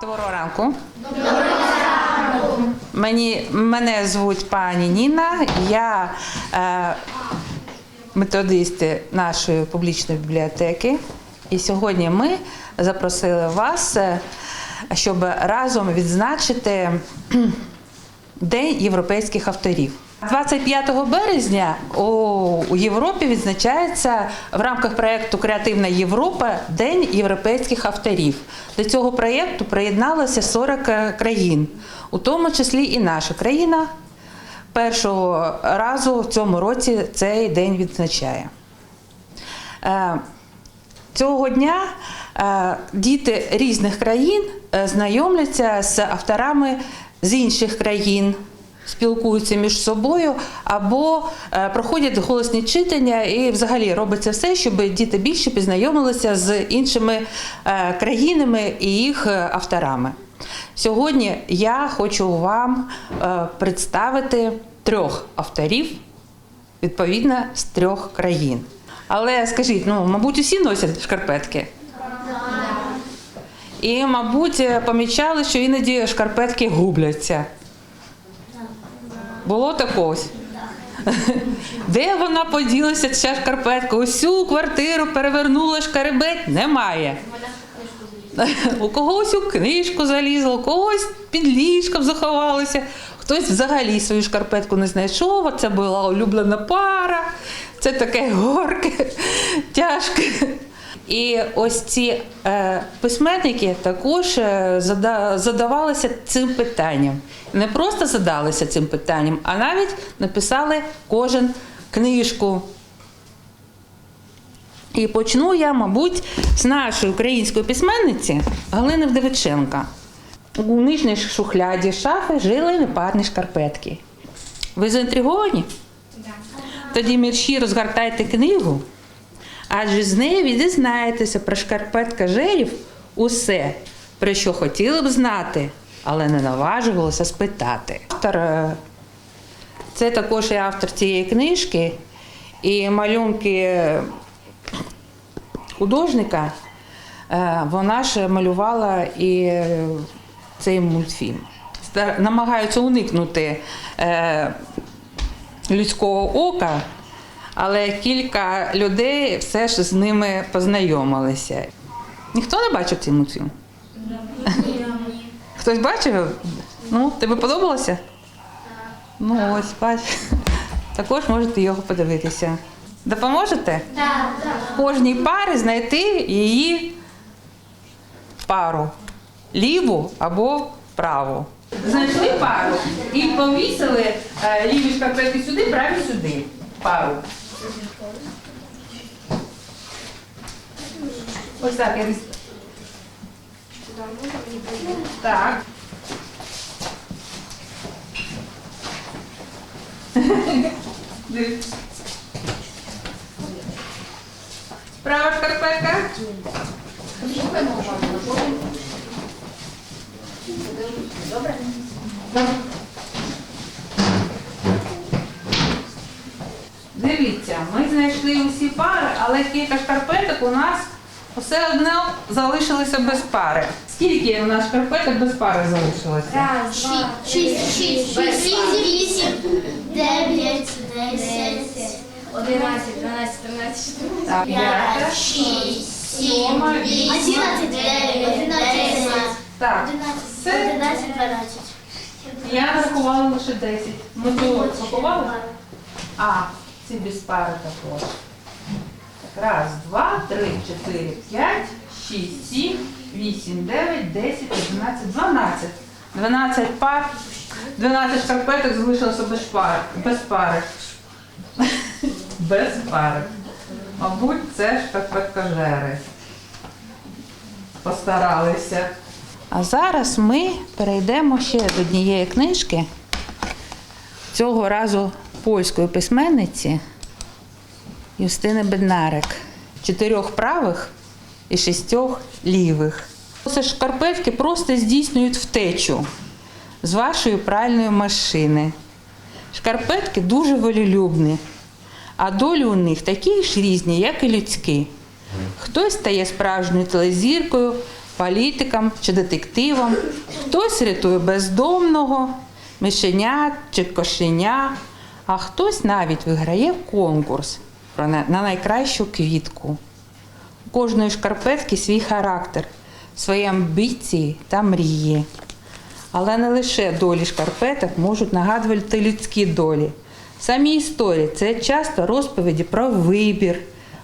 Доброго ранку. Доброго ранку. Мені, мене звуть пані Ніна. Я е, методист нашої публічної бібліотеки. І сьогодні ми запросили вас, е, щоб разом відзначити День європейських авторів. 25 березня у Європі відзначається в рамках проєкту Креативна Європа День європейських авторів. До цього проєкту приєдналося 40 країн, у тому числі і наша країна. Першого разу в цьому році цей день відзначає. Е, Цього дня е, діти різних країн е, знайомляться з авторами з інших країн, спілкуються між собою або е, проходять голосні читання і взагалі робиться все, щоб діти більше познайомилися з іншими е, країнами і їх е, авторами. Сьогодні я хочу вам представити трьох авторів відповідно з трьох країн. Але скажіть, ну, мабуть, усі носять шкарпетки? І, мабуть, помічали, що іноді шкарпетки губляться. Було такось? Де вона поділася, ця шкарпетка? Усю квартиру перевернула шкаребеть? Немає. У когось у книжку залізла, у когось під ліжком заховалася, хтось взагалі свою шкарпетку не знайшов. Це була улюблена пара, це таке горке, тяжке. І ось ці е, письменники також е, задавалися цим питанням. Не просто задалися цим питанням, а навіть написали кожен книжку. І почну я, мабуть, з нашої української письменниці Галини Вдовиченка. У нижній шухляді шафи жили непарні шкарпетки. Ви заінтриговані? Тоді мерщі розгортайте книгу, адже з неї ви дізнаєтеся про шкарпеткажерів усе, про що хотіли б знати, але не наважувалися спитати. Автор е, це також і автор цієї книжки, і малюнки е, художника, е, вона ж малювала і цей мультфільм. Намагаються уникнути людського ока, але кілька людей все ж з ними познайомилися. Ніхто не бачив цей мультфільм? Хтось бачив? Ну, тобі подобалося? Ну, ось, бач. Також можете його подивитися. Допоможете? Так, кожній парі знайти її пару ліву або праву. Знайшли пару і повісили е, ліві шкарпетки сюди, праві сюди. Пару. Ось так я десь. Так. Дивіться. Права шкарпетка. Дивіться, ми знайшли усі пари, але кілька шкарпеток у нас все одно залишилося без пари. Скільки у нас шкарпеток без пари залишилося? Раз, два, шість, шість, шість, сім, вісім, дев'ять, десять, Одинадцять, дванадцять, тринадцять, чотирнадцять. Так, п'ять, шість, сім, вісім, одинадцять, дев'ять, десять, Так, одинадцять, одинадцять, дванадцять. Я нарахувала лише 10. Ми цього рахували? А, ці без пари також. Так, раз, два, три, чотири, п'ять, шість, сім, вісім, дев'ять, десять, одинадцять, дванадцять. Дванадцять пар, 12 шкарпеток залишилося без пари. Без пари. Без пари. Мабуть, це шкарпеткажери. Постаралися. А зараз ми перейдемо ще до однієї книжки, цього разу польської письменниці Юстини Беднарик. Чотирьох правих і шістьох лівих. Це шкарпетки просто здійснюють втечу з вашої пральної машини. Шкарпетки дуже волелюбні, а долі у них такі ж різні, як і людські. Хтось стає справжньою телезіркою, політиком чи детективом, хтось рятує бездомного, мишеня чи кошеня, а хтось навіть виграє конкурс на на найкращу квітку. У кожної шкарпетки свій характер, свої амбіції та мрії. Але не лише долі шкарпеток можуть нагадувати людські долі. Самі історії це часто розповіді про вибір,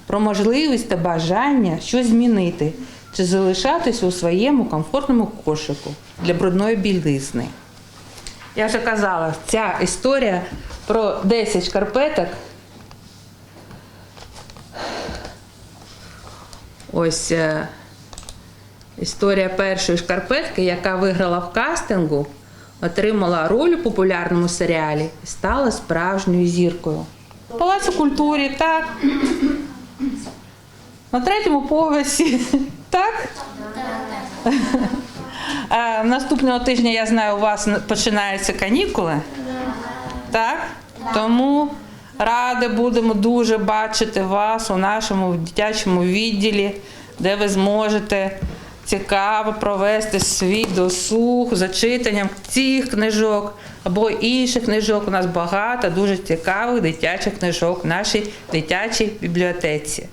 про можливість та бажання щось змінити чи залишатись у своєму комфортному кошику для брудної білизни. Я вже казала, ця історія про 10 шкарпеток. Ось е, історія першої шкарпетки, яка виграла в кастингу, отримала роль у популярному серіалі і стала справжньою зіркою. Палац у культурі, так. На третьому поверсі, так? А, наступного тижня, я знаю, у вас починаються канікули. Так? Тому раді будемо дуже бачити вас у нашому дитячому відділі, де ви зможете цікаво провести свій досуг за читанням цих книжок або інших книжок. У нас багато дуже цікавих дитячих книжок в нашій дитячій бібліотеці.